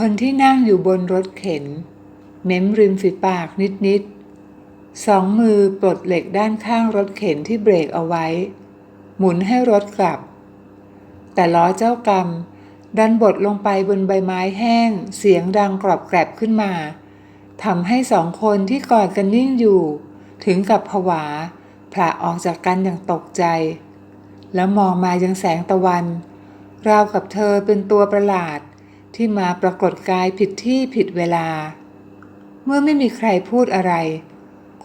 คนที่นั่งอยู่บนรถเข็น เม้มริมฝีปากนิดๆสองมือปลดเหล็กด้านข้างรถเข็นที่เบรกเอาไว้ หมุนให้รถกลับ แต่ล้อเจ้ากรรม ดันบดลงไปบนใบไม้แห้ง เสียงดังกรอบแกรบขึ้นมาทำให้สองคนที่กอดกันนิ่งอยู่ ถึงกับผวาผละออกจากกันอย่างตกใจ แล้วมองมายังแสงตะวัน ราวกับเธอเป็นตัวประหลาด ที่มาปรากฏกายผิดที่ผิดเวลา เมื่อไม่มีใครพูดอะไร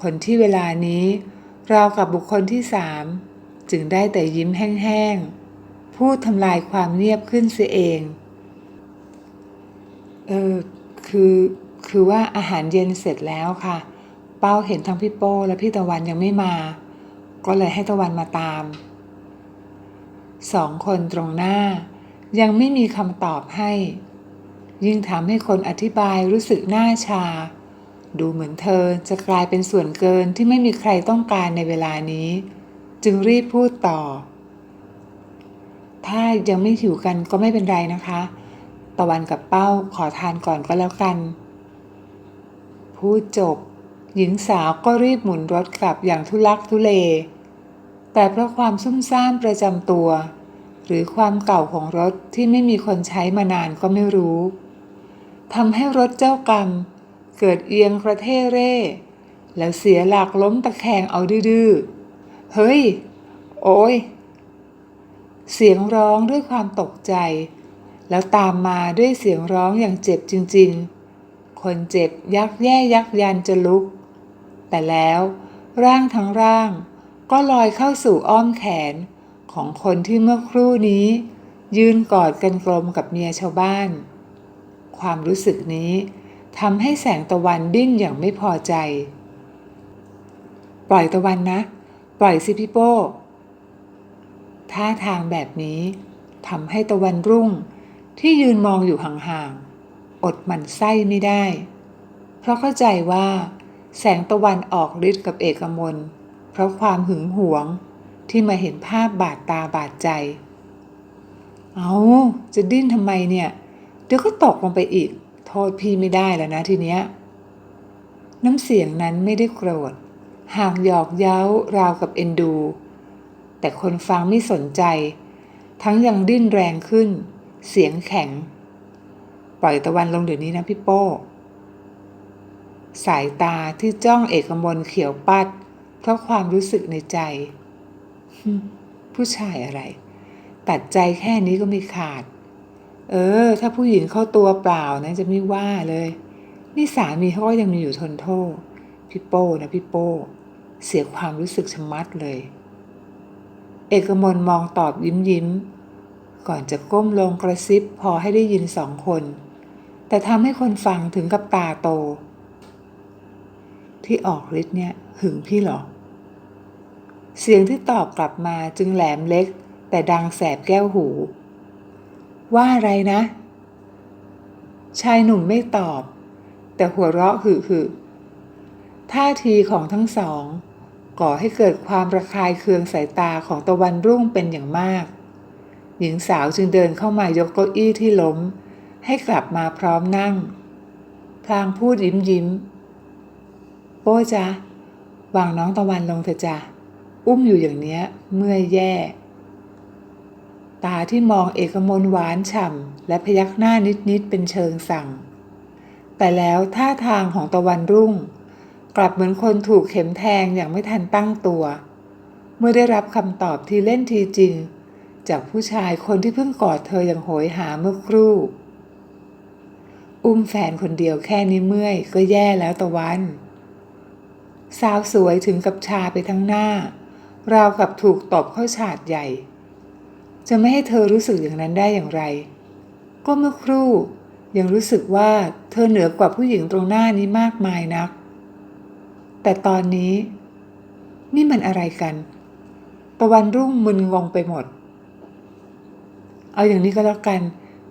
คนที่เวลานี้ราวกับบุคคลที่สามจึงได้แต่ยิ้มแห้งๆ พูดทำลายความเงียบขึ้นเสียเอง เออ คือ คือว่าอาหารเย็นเสร็จแล้วค่ะ เป้าเห็นทั้งพี่โป้และพี่ตะวันยังไม่มา ก็เลยให้ตะวันมาตาม สองคนตรงหน้ายังไม่มีคำตอบให้ ยิ่งทำให้คนอธิบายรู้สึกหน้าชา ดูเหมือนเธอจะกลายเป็นส่วนเกินที่ไม่มีใครต้องการในเวลานี้ จึงรีบพูดต่อ ถ้ายังไม่หิวกันก็ไม่เป็นไรนะคะ ตะวันกับเป้าขอทานก่อนก็แล้วกัน พูดจบ หญิงสาวก็รีบหมุนรถกลับอย่างทุลักทุเล แต่เพราะความซุ่มซ่ามประจำตัวหรือความเก่าของรถที่ไม่มีคนใช้มานานก็ไม่รู้ ทำให้รถเจ้ากรรม เกิดเอียงกระเทเร่ แล้วเสียหลักล้มตะแคงเอาดื้อเฮ้ย โอ้ย เสียงร้องด้วยความตกใจ แล้วตามมาด้วยเสียงร้องอย่างเจ็บจริง ๆ คนเจ็บยักแย่ยักยันจะลุก แต่แล้วร่างทั้งร่าง ก็ลอยเข้าสู่อ้อมแขนของคนที่เมื่อครู่นี้ ยืนกอดกันกลมกับเมียชาวบ้าน ความรู้สึกนี้ทำให้แสงตะวันดิ้นอย่างไม่พอใจ ปล่อยตะวันนะ ปล่อยสิพี่โป้ท่าทางแบบนี้ทำให้ตะวันรุ่งที่ยืนมองอยู่ห่างๆ อดมันไส้ไม่ได้ เพราะเข้าใจว่า แสงตะวันออกฤทธิ์กับเอกมลเพราะความหึงหวงที่มาเห็นภาพบาดตาบาดใจ เอาจะดิ้นทำไมเนี่ย เดี๋ยวก็ตกลงไปอีก โทษพี่ไม่ได้แล้วนะทีเนี้ย น้ำเสียงนั้นไม่ได้โกรธ หากหยอกเย้าราวกับเอ็นดู แต่คนฟังไม่สนใจ ทั้งยังดิ้นแรงขึ้น เสียงแข็ง ปล่อยตะวันลงเดี๋ยวนี้นะพี่โป้ สายตาที่จ้องเอกมลเขียวปัด เพราะความรู้สึกในใจ ผู้ชายอะไร ตัดใจแค่นี้ก็ไม่ขาด เออ ถ้าผู้หญิงเข้าตัวเปล่านะจะไม่ว่าเลย นี่สามีเขาก็ยังมีอยู่ทนโทษพี่โป้นะพี่โป้ เสียความรู้สึกชะมัดเลย เอกมลมองตอบยิ้มยิ้ม ก่อนจะก้มลงกระซิบพอให้ได้ยินสองคน แต่ทำให้คนฟังถึงกับตาโต ที่ออกฤทธิ์เนี่ยหึงพี่หรอ เสียงที่ตอบกลับมาจึงแหลมเล็ก แต่ดังแสบแก้วหู ว่าอะไรนะ ชายหนุ่มไม่ตอบ แต่หัวเราะหึหึท่าทีของทั้งสอง ก่อให้เกิดความระคายเคืองสายตาของตะวันรุ่งเป็นอย่างมาก หญิงสาวจึงเดินเข้ามายกเก้าอี้ที่ล้ม ให้กลับมาพร้อมนั่ง พลางพูดยิ้มยิ้ม โป้จ๊ะวางน้องตะวันลงเถอะจ้ะ อุ้มอยู่อย่างเนี้ย เมื่อยแย่ ตาที่มองเอกมลหวานฉ่ำและพยักหน้านิดๆเป็นเชิงสั่ง แต่แล้วท่าทางของตะวันรุ่ง กลับเหมือนคนถูกเข็มแทงอย่างไม่ทันตั้งตัว เมื่อได้รับคำตอบที่เล่นทีจริง จากผู้ชายคนที่เพิ่งกอดเธออย่างโหยหาเมื่อครู่ อุ้มแฟนคนเดียวแค่นี้เมื่อยก็แย่แล้วตะวัน สาวสวยถึงกับชาไปทั้งหน้าราวกับถูกตบเข้าฉาดใหญ่ จะไม่ให้เธอรู้สึกอย่างนั้นได้อย่างไร ก็เมื่อครู่ ยังรู้สึกว่าเธอเหนือกว่าผู้หญิงตรงหน้านี้มากมายนัก แต่ตอนนี้ นี่มันอะไรกัน ตะวันรุ่งมึนงงไปหมด เอาอย่างนี้ก็แล้วกัน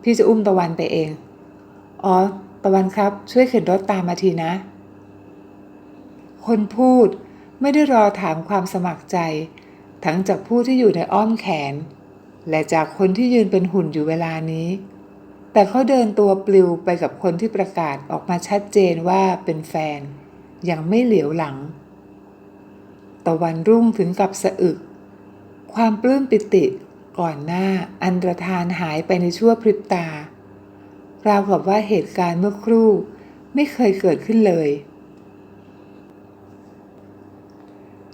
พี่จะอุ้มตะวันไปเอง อ๋อ ตะวันครับ ช่วยเข็นรถตามมาทีนะ คนพูดไม่ได้รอถามความสมัครใจ ทั้งจากผู้ที่อยู่ในอ้อมแขน และจากคนที่ยืนเป็นหุ่นอยู่เวลานี้ แต่เขาเดินตัวปลิวไปกับคนที่ประกาศออกมาชัดเจนว่าเป็นแฟน ยังไม่เหลียวหลัง ตะวันรุ่งถึงกับสะอึก ความปลื้มปิติก่อนหน้าอันตรธานหายไปในชั่วพริบตา ราวกับว่าเหตุการณ์เมื่อครู่ไม่เคยเกิดขึ้นเลย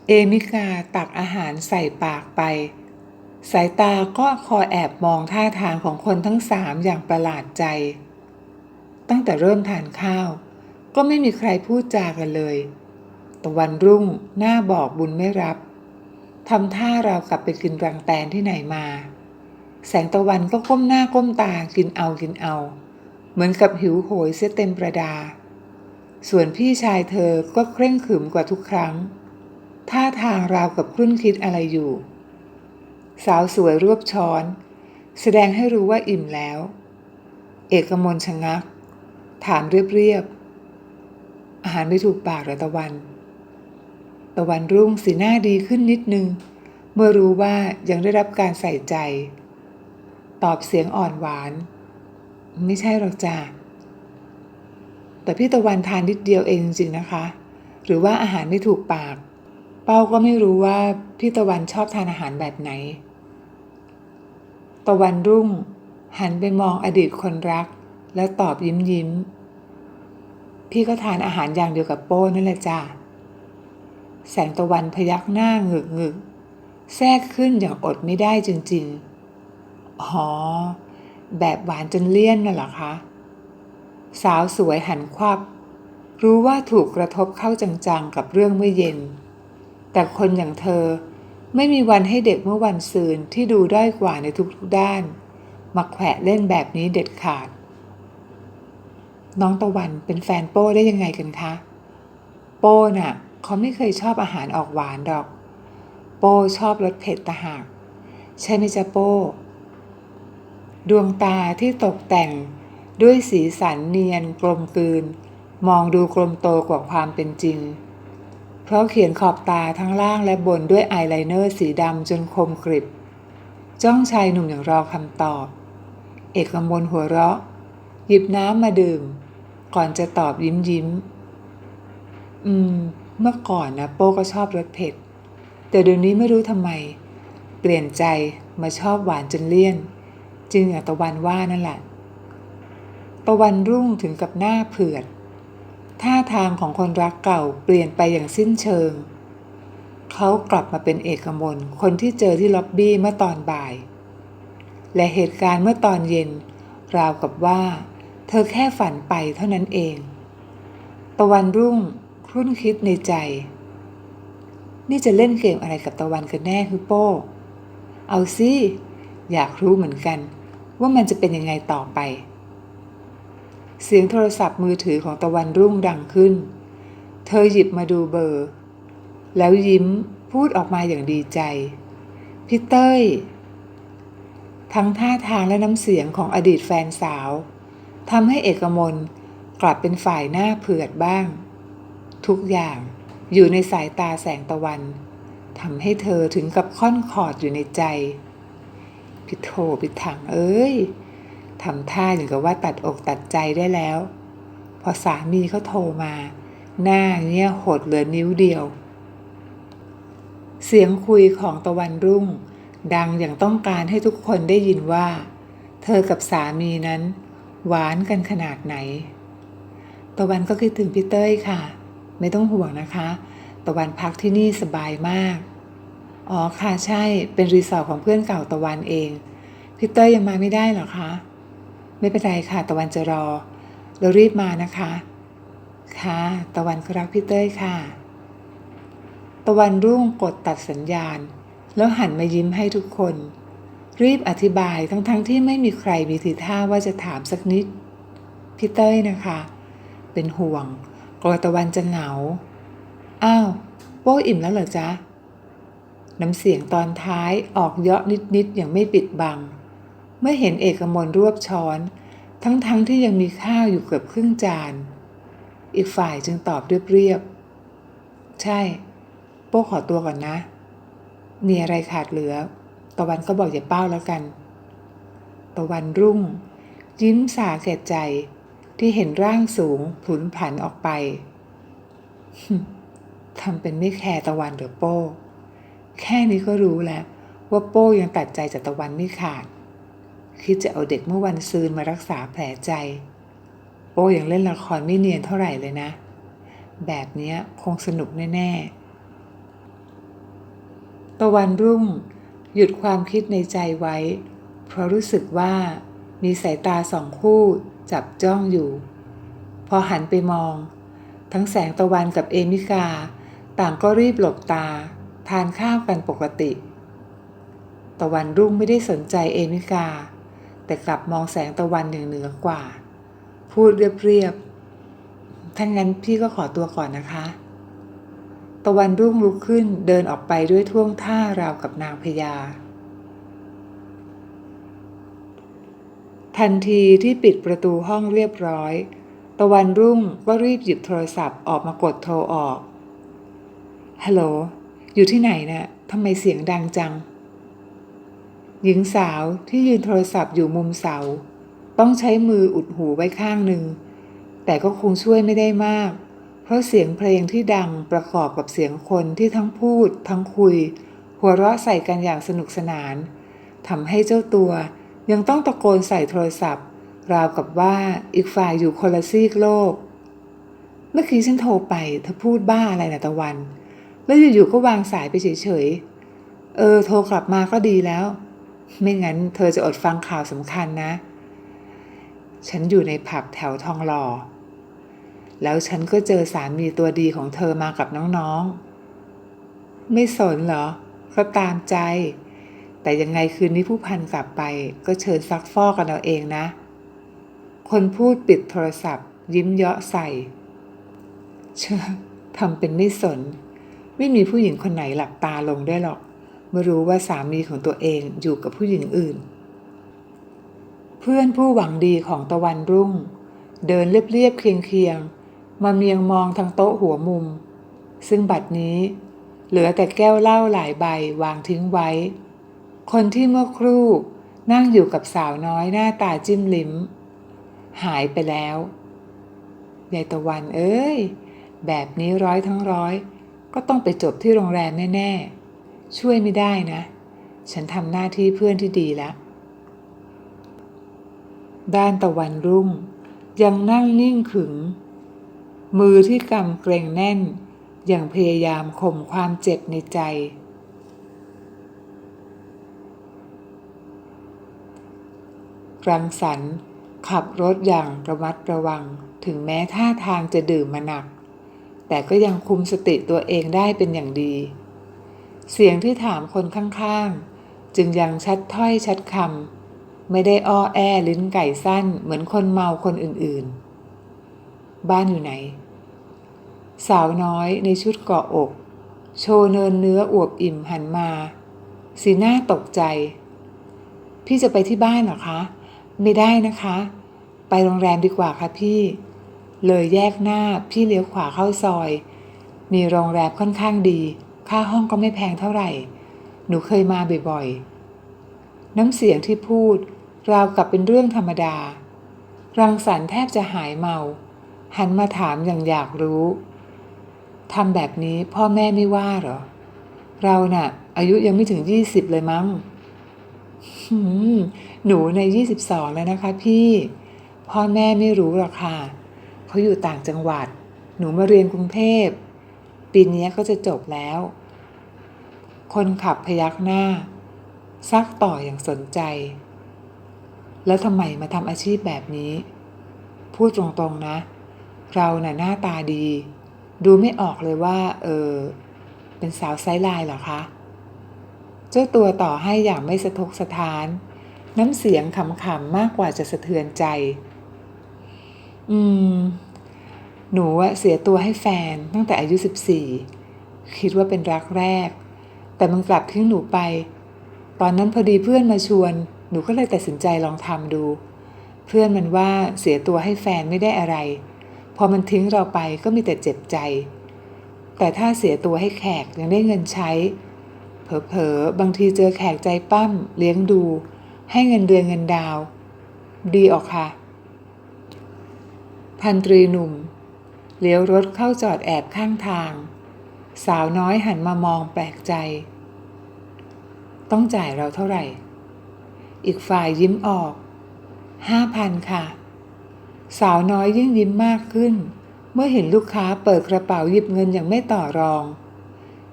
เอมิกาตักอาหารใส่ปากไป สายตาก็คอยแอบมองท่าทางของคนทั้งสามอย่างประหลาดใจ ตั้งแต่เริ่มทานข้าว ก็ไม่มีใครพูดจากันเลยตะวันรุ่งหน้าบอกบุญไม่รับทำท่าเรากลับไปกินรังแตนที่ไหนมา แสงตะวันก็ก้มหน้าก้มตากินเอากินเอา เหมือนกับหิวโหยเสียเต็มประดา ส่วนพี่ชายเธอก็เคร่งขรึมกว่าทุกครั้ง ท่าทางราวกับครุ่นคิดอะไรอยู่ สาวสวยรวบช้อน แสดงให้รู้ว่าอิ่มแล้ว เอกมลชะงัก ถามเรียบๆ อาหารไม่ถูกปากหรอตะวัน ตะวันรุ่งสีหน้าดีขึ้นนิดนึง เมื่อรู้ว่ายังได้รับการใส่ใจ ตอบเสียงอ่อนหวาน ไม่ใช่หรอกจ้าแต่พี่ตะวันทานนิดเดียวเองจริงๆนะคะ หรือว่าอาหารไม่ถูกปาก เป้าก็ไม่รู้ว่าพี่ตะวันชอบทานอาหารแบบไหน ตะวันรุ่ง หันไปมองอดีตคนรัก แล้วตอบยิ้มยิ้ม พี่ก็ทานอาหารอย่างเดียวกับโป้นั่นแหละจ้าแสงตะวันพยักหน้าหงึกหงึกแทรกขึ้นอย่างอดไม่ได้จริงๆ อ๋อ แบบหวานจนเลี่ยนน่ะเหรอคะ สาวสวยหันควับ รู้ว่าถูกกระทบเข้าจังๆกับเรื่องเมื่อเย็น แต่คนอย่างเธอไม่มีวันให้เด็กเมื่อวันซืนที่ดูด้อยกว่าในทุกๆด้าน มาแขวะเล่นแบบนี้เด็ดขาด น้องตะวันเป็นแฟนโป้ได้ยังไงกันคะ โป้น่ะ เขาไม่เคยชอบอาหารออกหวานดอก โป้ชอบรสเผ็ดตะหาก ใช่ไหมจ๊ะโป้ ดวงตาที่ตกแต่งด้วยสีสันเนียนกลมกลืน มองดูกลมโตกว่าความเป็นจริง เพราะเขียนขอบตาทั้งล่างและบนด้วยอายไลเนอร์สีดำจนคมกริบ จ้องชายหนุ่มอย่างรอคำตอบ เอกมลหัวเราะ หยิบน้ำมาดื่ม ก่อนจะตอบยิ้มยิ้ม อืม เมื่อก่อนนะโป้ก็ชอบรสเผ็ด แต่เดี๋ยวนี้ไม่รู้ทำไม เปลี่ยนใจมาชอบหวานจนเลี่ยน จึงอย่างตะวันว่านั่นแหละ ตะวันรุ่งถึงกับหน้าเผือด ท่าทางของคนรักเก่าเปลี่ยนไปอย่างสิ้นเชิง เขากลับมาเป็นเอกมลคนที่เจอที่ล็อบบี้เมื่อตอนบ่าย และเหตุการณ์เมื่อตอนเย็น ราวกับว่า เธอแค่ฝันไปเท่านั้นเอง ตะวันรุ่งครุ่นคิดในใจ นี่จะเล่นเกมอะไรกับตะวันกันแน่คือโป้ เอาสิ อยากรู้เหมือนกัน ว่ามันจะเป็นยังไงต่อไป เสียงโทรศัพท์มือถือของตะวันรุ่งดังขึ้น เธอหยิบมาดูเบอร์ แล้วยิ้มพูดออกมาอย่างดีใจ พี่เต้ย ทั้งท่าทางและน้ำเสียงของอดีตแฟนสาวทำให้เอกมลกลับเป็นฝ่ายหน้าเผือดบ้าง ทุกอย่างอยู่ในสายตาแสงตะวันทำให้เธอถึงกับค่อนขอดอยู่ในใจ พิโทพิถังเอ้ย ทำท่าอย่างกับว่าตัดอกตัดใจได้แล้ว พอสามีเขาโทรมา หน้าเนี่ยหดเหลือนิ้วเดียว เสียงคุยของตะวันรุ่ง ดังอย่างต้องการให้ทุกคนได้ยินว่า เธอกับสามีนั้น หวานกันขนาดไหน ตะวันก็คิดถึงพี่เต้ยค่ะ ไม่ต้องห่วงนะคะ ตะวันพักที่นี่สบายมาก อ๋อค่ะใช่เป็นรีสอร์ทของเพื่อนเก่าตะวันเองพี่เต้ยยังมาไม่ได้เหรอคะ ไม่เป็นไรค่ะ ตะวันจะรอ เรารีบมานะคะ ค่ะ ตะวันก็รักพี่เต้ยค่ะ ตะวันรุ่งกดตัดสัญญาณ แล้วหันมายิ้มให้ทุกคน รีบอธิบายทั้งๆทที่ไม่มีใครมีทีท่าว่าจะถามสักนิด พี่เต้ยนะคะ เป็นห่วงกลัวตะวันจะเหงา อ้าวโป้อิ่มแล้วเหรอจ๊ะ น้ำเสียงตอนท้ายออกเยาะนิดๆอย่างไม่ปิดบัง มื่อเห็นเอกมลรวบช้อน ทั้งๆทที่ยังมีข้าวอยู่เกือบครึ่งจาน อีกฝ่ายจึงตอบเรียบๆ ใช่ โป้ขอตัวก่อนนะ มีอะไรขาดเหลือ ตะวันก็บอกอย่าเป้าแล้วกัน ตะวันรุ่ง ยิ้มสาแก่ใจที่เห็นร่างสูงผุนผันออกไปทำเป็นไม่แคร์ตะวันหรือโป้ แค่นี้ก็รู้แล้วว่าโป้ยังตัดใจจากตะวันไม่ขาด คิดจะเอาเด็กเมื่อวันซืนมารักษาแผลใจโป้ยังเล่นละครไม่เนียนเท่าไหร่เลยนะ แบบนี้คงสนุกแน่ๆตะวันรุ่ง หยุดความคิดในใจไว้ เพราะรู้สึกว่ามีสายตาสองคู่จับจ้องอยู่ พอหันไปมอง ทั้งแสงตะวันกับเอมิกา ต่างก็รีบหลบตา ทานข้าวกันปกติ ตะวันรุ่งไม่ได้สนใจเอมิกา แต่กลับมองแสงตะวันเหนือกว่า พูดเรียบๆ ถ้างั้นพี่ก็ขอตัวก่อนนะคะ ตะวันรุ่งลุกขึ้นเดินออกไปด้วยท่วงท่าราวกับนางพญา ทันทีที่ปิดประตูห้องเรียบร้อย ตะวันรุ่งก็รีบหยิบโทรศัพท์ออกมากดโทรออก ฮัลโหล อยู่ที่ไหนนะ่ะทำไมเสียงดังจัง หญิงสาวที่ยืนโทรศัพท์อยู่มุมเสา ต้องใช้มืออุดหูไว้ข้างหนึ่ง แต่ก็คงช่วยไม่ได้มาก เพราะเสียงเพลงที่ดังประกอบกับเสียงคนที่ทั้งพูด ทั้งคุย หัวเราะใส่กันอย่างสนุกสนานทำให้เจ้าตัวยังต้องตะโกนใส่โทรศัพท์ ราวกับว่าอีกฝ่ายอยู่คนละซีกโลก เมื่อกี้ฉันโทรไปเธอพูดบ้าอะไรนะตะวัน แล้วอยู่ๆก็วางสายไปเฉยๆเออ โทรกลับมาก็ดีแล้ว ไม่งั้นเธอจะอดฟังข่าวสำคัญนะ ฉันอยู่ในผับแถวทองหล่อ แล้วฉันก็เจอสามีตัวดีของเธอมากับน้องๆ ไม่สนเหรอ ก็ตามใจ แต่ยังไงคืนนี้ผู้พันกลับไป ก็เชิญซักฟอกกันเอาเองนะ คนพูดปิดโทรศัพท์ ยิ้มเยาะใส่ เชื่อทำเป็นไม่สน ไม่มีผู้หญิงคนไหนหลับตาลงได้หรอก เมื่อรู้ว่าสามีของตัวเองอยู่กับผู้หญิงอื่น เพื่อนผู้หวังดีของตะวันรุ่ง เดินเรียบๆเคียงๆมาเมียงมองทางโต๊ะหัวมุม ซึ่งบัดนี้เหลือแต่แก้วเหล้าหลายใบวางทิ้งไว้ คนที่เมื่อครู่นั่งอยู่กับสาวน้อยหน้าตาจิ้มลิ้ม หายไปแล้วยายตะวันเอ้ย แบบนี้ร้อยทั้งร้อย ก็ต้องไปจบที่โรงแรมแน่ ๆ ช่วยไม่ได้นะ ฉันทำหน้าที่เพื่อนที่ดีแล้ว ด้านตะวันรุ่ง ยังนั่งนิ่งขึง มือที่กำเกรงแน่น อย่างพยายามข่มความเจ็บในใจ รังสรรค์ขับรถอย่างระมัดระวังถึงแม้ท่าทางจะดื่มมาหนัก แต่ก็ยังคุมสติตัวเองได้เป็นอย่างดี เสียงที่ถามคนข้างๆ จึงยังชัดถ้อยชัดคำไม่ได้อ้อแอลิ้นไก่สั้นเหมือนคนเมาคนอื่นๆ บ้านอยู่ไหน สาวน้อยในชุดเกาะอก โชว์เนินเนื้ออวบอิ่มหันมา สีหน้าตกใจ พี่จะไปที่บ้านเหรอคะ ไม่ได้นะคะ ไปโรงแรมดีกว่าค่ะพี่ เลยแยกหน้าพี่เลี้ยวขวาเข้าซอย มีโรงแรมค่อนข้างดี ค่าห้องก็ไม่แพงเท่าไหร่ หนูเคยมาบ่อยๆ น้ำเสียงที่พูดราวกับเป็นเรื่องธรรมดา รังสรรค์แทบจะหายเมา หันมาถามอย่างอยากรู้ทำแบบนี้พ่อแม่ไม่ว่าหรอ เราน่ะ อายุยังไม่ถึงยี่สิบเลยมั้งหืมหนูในยี่สิบสองแล้วนะคะ พี่ พ่อแม่ไม่รู้หรอกค่ะเขาอยู่ต่างจังหวัด หนูมาเรียนกรุงเทพ ปีนี้ก็จะจบแล้ว คนขับพยักหน้า ซักต่ออย่างสนใจ แล้วทำไมมาทำอาชีพแบบนี้ พูดตรงๆนะ เราน่ะหน้าตาดี ดูไม่ออกเลยว่า เออ เป็นสาวไซส์ลน์เหรอคะ เจ้าตัวต่อให้อย่างไม่สะทกสะท้าน น้ำเสียงขำๆมากกว่าจะสะเทือนใจ อืม หนูเสียตัวให้แฟนตั้งแต่อายุ 14 คิดว่าเป็นรักแรก แต่มันกลับทิ้งหนูไป ตอนนั้นพอดีเพื่อนมาชวน หนูก็เลยตัดสินใจลองทำดู เพื่อนมันว่าเสียตัวให้แฟนไม่ได้อะไร พอมันทิ้งเราไปก็มีแต่เจ็บใจ แต่ถ้าเสียตัวให้แขกยังได้เงินใช้ เผลอๆ บางทีเจอแขกใจปั้มเลี้ยงดู ให้เงินเดือนเงินดาว ดีออกค่ะ พันตรีหนุ่ม เลี้ยวรถเข้าจอดแอบข้างทาง สาวน้อยหันมามองแปลกใจ ต้องจ่ายเราเท่าไหร่ อีกฝ่ายยิ้มออกห้าพันค่ะ สาวน้อยยิ่งยิ้มมากขึ้น เมื่อเห็นลูกค้าเปิดกระเป๋าหยิบเงินอย่างไม่ต่อรอง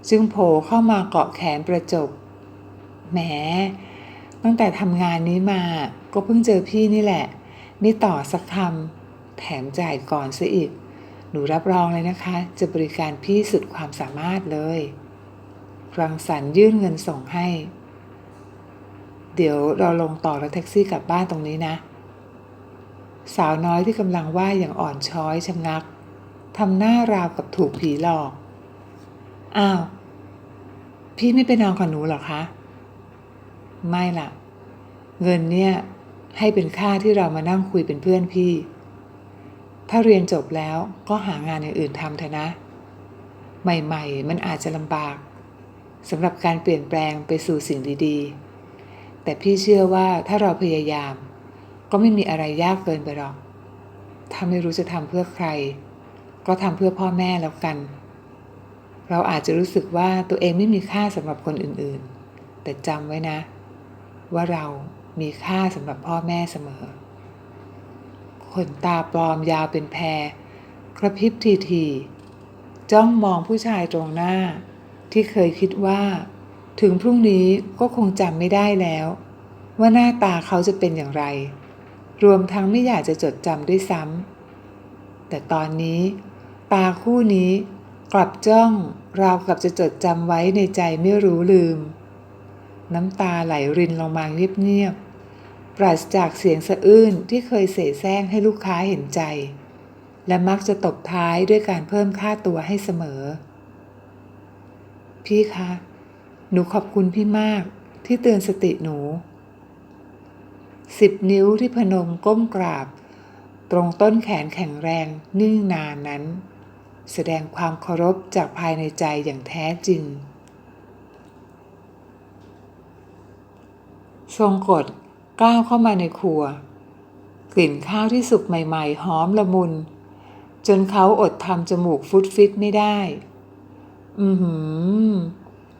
จึงโผล่เข้ามาเกาะแขนประจบแหม ตั้งแต่ทำงานนี้มาก็เพิ่งเจอพี่นี่แหละ ไม่ต่อสักคำแถมจ่ายก่อนซะอีก หนูรับรองเลยนะคะ จะบริการพี่สุดความสามารถเลย รังสรรค์ยื่นเงินส่งให้ เดี๋ยวเราลงต่อรถแท็กซี่กลับบ้านตรงนี้นะ สาวน้อยที่กำลังว่ายอย่างอ่อนช้อยชะงักทำหน้าราวกับถูกผีหลอก อ้าว พี่ไม่ไปนอนกับหนูหรอคะ ไม่ล่ะ เงินเนี่ยให้เป็นค่าที่เรามานั่งคุยเป็นเพื่อนพี่ ถ้าเรียนจบแล้วก็หางานอย่างอื่นทำเถอะนะ ใหม่ๆ มันอาจจะลำบากสำหรับการเปลี่ยนแปลงไปสู่สิ่งดีๆ แต่พี่เชื่อว่าถ้าเราพยายาม ก็ไม่มีอะไรยากเกินไปหรอก ถ้าไม่รู้จะทำเพื่อใคร ก็ทำเพื่อพ่อแม่แล้วกัน เราอาจจะรู้สึกว่าตัวเองไม่มีค่าสำหรับคนอื่นๆ แต่จำไว้นะ ว่าเรามีค่าสำหรับพ่อแม่เสมอ ขนตาปลอมยาวเป็นแพร กระพริบทีทีๆจ้องมองผู้ชายตรงหน้า ที่เคยคิดว่า ถึงพรุ่งนี้ก็คงจำไม่ได้แล้ว ว่าหน้าตาเขาจะเป็นอย่างไร รวมทั้งไม่อยากจะจดจำด้วยซ้ำแต่ตอนนี้ ตาคู่นี้กลับจ้องราวกับจะจดจำไว้ในใจไม่รู้ลืม น้ำตาไหลรินลงมาเงียบๆ ราศจากเสียงสะอื้นที่เคยเสแสร้งให้ลูกค้าเห็นใจ และมักจะตบท้ายด้วยการเพิ่มค่าตัวให้เสมอ พี่คะ หนูขอบคุณพี่มากที่เตือนสติหนูสิบนิ้วที่พนมก้มกราบ ตรงต้นแขนแข็งแรงนิ่งนานนั้น แสดงความเคารพจากภายในใจอย่างแท้จริง ทรงกฎ ก้าวเข้ามาในครัว กลิ่นข้าวที่สุกใหม่ๆ หอมละมุน จนเขาอดทำจมูกฟุตฟิตไม่ได้ อือหือ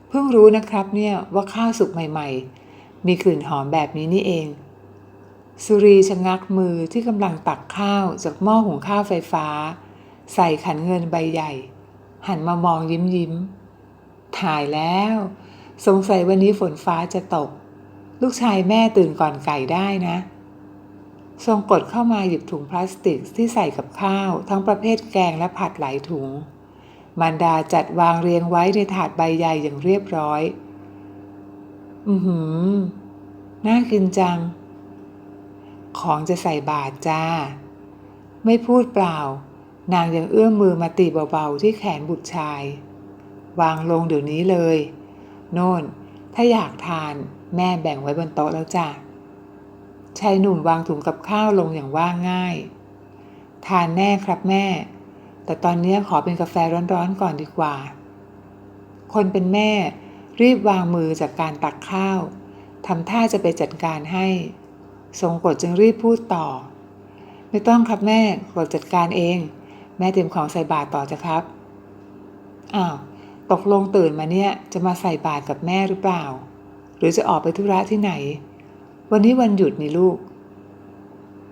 เพิ่งรู้นะครับเนี่ยว่าข้าวสุกใหม่ ๆ มีกลิ่นหอมแบบนี้นี่เอง สุรีชะงักมือที่กำลังตักข้าวจากหม้อหุงข้าวไฟฟ้า ใส่ขันเงินใบใหญ่ หันมามองยิ้มยิ้มถ่ายแล้ว สงสัยวันนี้ฝนฟ้าจะตก ลูกชายแม่ตื่นก่อนไก่ได้นะ ทรงกดเข้ามาหยิบถุงพลาสติกที่ใส่กับข้าว ทั้งประเภทแกงและผัดหลายถุง มารดาจัดวางเรียงไว้ในถาดใบใหญ่อย่างเรียบร้อย อือหือ น่ากินจัง ของจะใส่บาทจ้า ไม่พูดเปล่า นางยังเอื้อมมือมาตีเบาๆที่แขนบุตรชาย วางลงเดี๋ยวนี้เลย โน่น ถ้าอยากทาน แม่แบ่งไว้บนโต๊ะแล้วจ้ะชายหนุ่มวางถุงกับข้าวลงอย่างว่าง่าย ทานแน่ครับแม่ แต่ตอนนี้ขอเป็นกาแฟร้อนๆก่อนดีกว่า คนเป็นแม่รีบวางมือจากการตักข้าวทำท่าจะไปจัดการให้ ทรงกฎจึงรีบพูดต่อ ไม่ต้องครับแม่กดจัดการเอง แม่เตรียมของใส่บาตรต่อจะครับอ้าวตกลงตื่นมาเนี่ยจะมาใส่บาตรกับแม่หรือเปล่า หรือจะออกไปธุระที่ไหน วันนี้วันหยุดนี่ลูก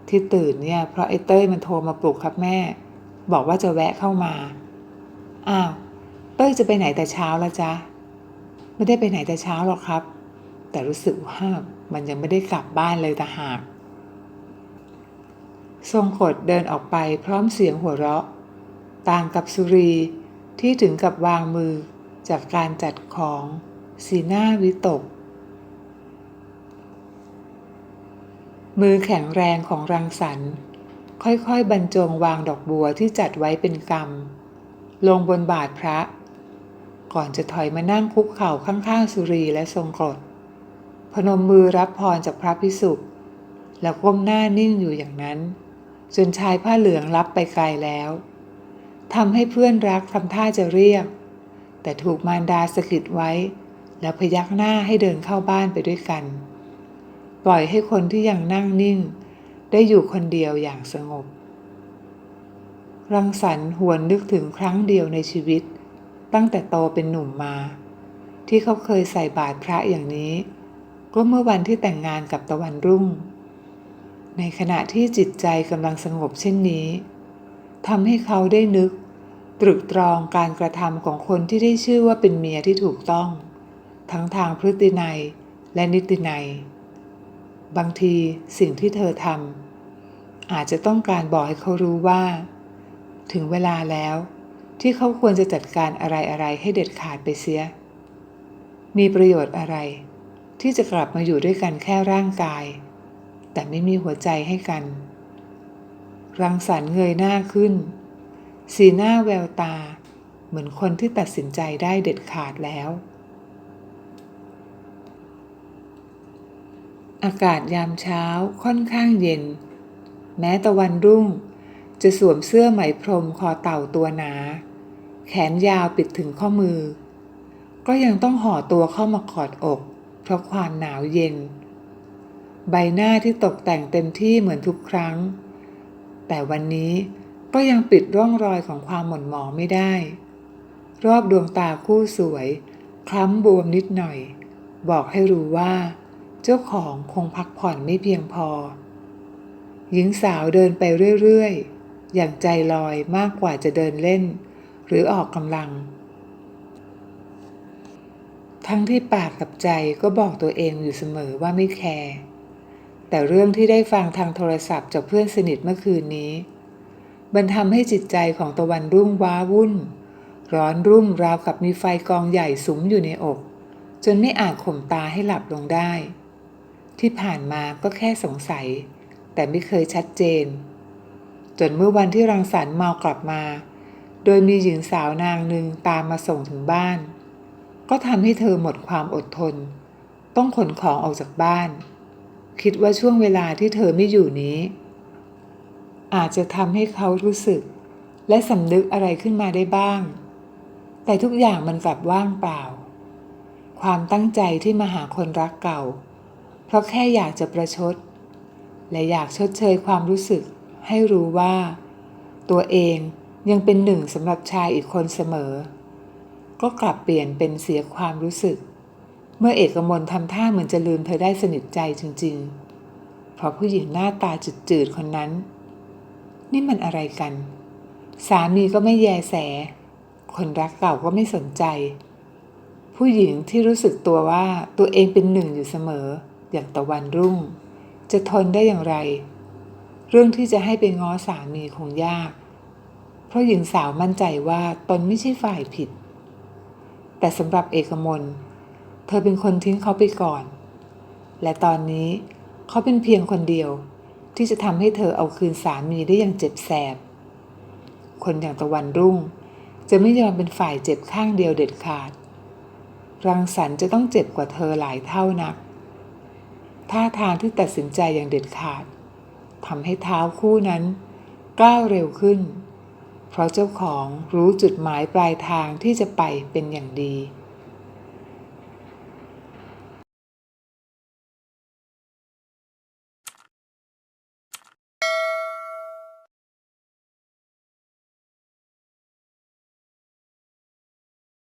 ที่ตื่นเนี่ยเพราะไอ้เต้ยมันโทรมาปลุกครับแม่ บอกว่าจะแวะเข้ามา อ้าว เต้ยจะไปไหนแต่เช้าละจ๊ะ ไม่ได้ไปไหนแต่เช้าหรอกครับ แต่รู้สึกว่ามันยังไม่ได้กลับบ้านเลยแต่หาก ทรงกฎเดินออกไปพร้อมเสียงหัวเราะ ต่างกับสุรีที่ถึงกับวางมือจากการจัดของ สีหน้าวิตก มือแข็งแรงของรังสรรค์ค่อยๆ บรรจงวางดอกบัวที่จัดไว้เป็นกรรม ลงบนบาทพระ ก่อนจะถอยมานั่งคุกเข่าข้างๆสุรีและทรงกรดพนมมือรับพรจากพระพิสุแล้วก้มหน้านิ่งอยู่อย่างนั้น จนชายผ้าเหลืองรับไปไกลแล้วทำให้เพื่อนรักทำท่าจะเรียก แต่ถูกมารดาสะกิดไว้ แล้วพยักหน้าให้เดินเข้าบ้านไปด้วยกัน ปล่อยให้คนที่ยังนั่งนิ่ง ได้อยู่คนเดียวอย่างสงบ รังสรรค์หวนนึกถึงครั้งเดียวในชีวิต ตั้งแต่โตเป็นหนุ่มมา ที่เขาเคยใส่บาตรพระอย่างนี้ ก็เมื่อวันที่แต่งงานกับตะวันรุ่ง ในขณะที่จิตใจกำลังสงบเช่นนี้ทำให้เขาได้นึก ตรึกตรองการกระทำของคนที่ได้ชื่อว่าเป็นเมียที่ถูกต้อง ทั้งทางพฤตินัยและนิตินัย บางทีสิ่งที่เธอทำอาจจะต้องการบอกให้เขารู้ว่า ถึงเวลาแล้วที่เขาควรจะจัดการอะไรๆให้เด็ดขาดไปเสีย มีประโยชน์อะไร ที่จะกลับมาอยู่ด้วยกันแค่ร่างกาย แต่ไม่มีหัวใจให้กัน รังสรรค์เงยหน้าขึ้น สีหน้าแววตา เหมือนคนที่ตัดสินใจได้เด็ดขาดแล้ว อากาศยามเช้าค่อนข้างเย็น แม้ตะวันรุ่ง จะสวมเสื้อไหมพรมคอเต่าตัวหนา แขนยาวปิดถึงข้อมือ ก็ยังต้องห่อตัวเข้ามากอดอก เพราะความหนาวเย็น ใบหน้าที่ตกแต่งเต็มที่เหมือนทุกครั้ง แต่วันนี้ก็ยังปิดร่องรอยของความหม่นหมองไม่ได้ รอบดวงตาคู่สวย คล้ำบวมนิดหน่อย บอกให้รู้ว่า เจ้าของคงพักผ่อนไม่เพียงพอ หญิงสาวเดินไปเรื่อยๆ อย่างใจลอยมากกว่าจะเดินเล่น หรือออกกำลัง ทั้งที่ปากกับใจก็บอกตัวเองอยู่เสมอว่าไม่แคร์แต่เรื่องที่ได้ฟังทางโทรศัพท์จากเพื่อนสนิทเมื่อคืนนี้ มันทำให้จิตใจของตะวันรุ่งว้าวุ่น ร้อนรุ่มราวกับมีไฟกองใหญ่สุมอยู่ในอก จนไม่อาจข่มตาให้หลับลงได้ ที่ผ่านมาก็แค่สงสัย แต่ไม่เคยชัดเจน จนเมื่อวันที่รังสรรค์เมากลับมา โดยมีหญิงสาวนางหนึ่งตามมาส่งถึงบ้าน ก็ทำให้เธอหมดความอดทน ต้องขนของออกจากบ้าน คิดว่าช่วงเวลาที่เธอไม่อยู่นี้ อาจจะทำให้เขารู้สึก และสำนึกอะไรขึ้นมาได้บ้าง แต่ทุกอย่างมันกลับว่างเปล่า ความตั้งใจที่มาหาคนรักเก่า เพราะแค่อยากจะประชด และอยากชดเชยความรู้สึก ให้รู้ว่า ตัวเองยังเป็นหนึ่งสำหรับชายอีกคนเสมอ ก็กลับเปลี่ยนเป็นเสียความรู้สึก เมื่อเอกมลทำท่าเหมือนจะลืมเธอได้สนิทใจจริง ๆ เพราะผู้หญิงหน้าตาจืดๆคนนั้น นี่มันอะไรกัน สามีก็ไม่แยแส คนรักเก่าก็ไม่สนใจ ผู้หญิงที่รู้สึกตัวว่าตัวเองเป็นหนึ่งอยู่เสมอ อย่างตะวันรุ่ง จะทนได้อย่างไร เรื่องที่จะให้ไปง้อสามีคงยาก เพราะหญิงสาวมั่นใจว่าตนไม่ใช่ฝ่ายผิด แต่สำหรับเอกมลเธอเป็นคนทิ้งเขาไปก่อน และตอนนี้เขาเป็นเพียงคนเดียวที่จะทำให้เธอเอาคืนสามีได้อย่างเจ็บแสบ คนอย่างตะวันรุ่ง จะไม่ยอมเป็นฝ่ายเจ็บข้างเดียวเด็ดขาด รังสรรค์จะต้องเจ็บกว่าเธอหลายเท่านัก ท่าทางที่ตัดสินใจอย่างเด็ดขาดทำให้เท้าคู่นั้นก้าวเร็วขึ้น เพราะเจ้าของรู้จุดหมายปลายทางที่จะไปเป็นอย่างดี